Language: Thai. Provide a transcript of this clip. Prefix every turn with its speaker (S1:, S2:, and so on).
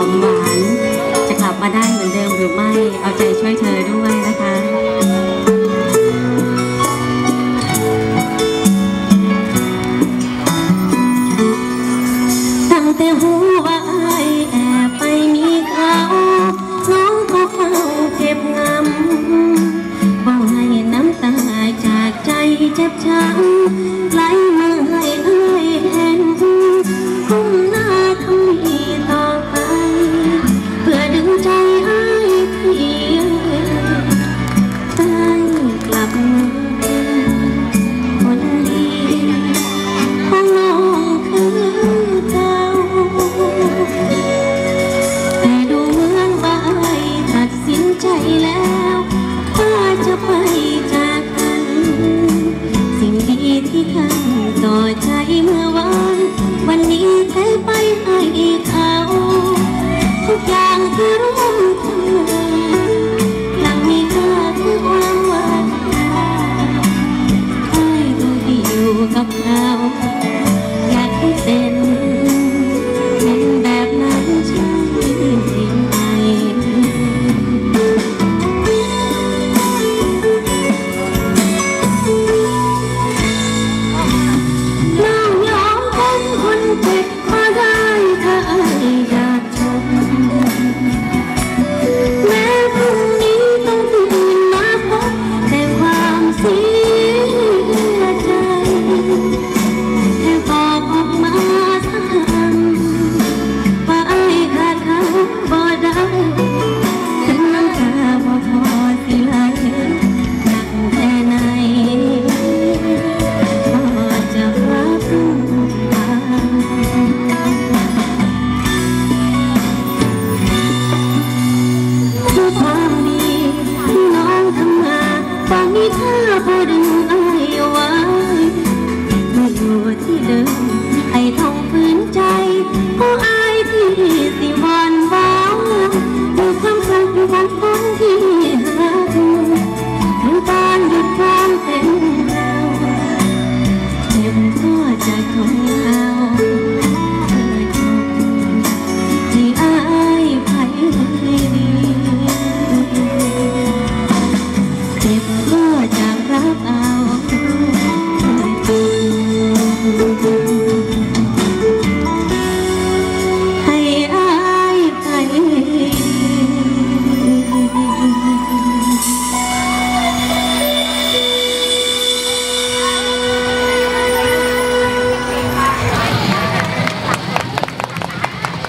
S1: ของหวาน จะกลับมาได้เหมือนเดิมหรือไม่ เอาใจช่วยเธอด้วยนะคะตั้งแต่หัวไอแอบไปมีเขาน้องก็เข้าเก็บงำบางให้น้ำตาจากใจเจ็บช้ำไหลมา you. 你怕不能。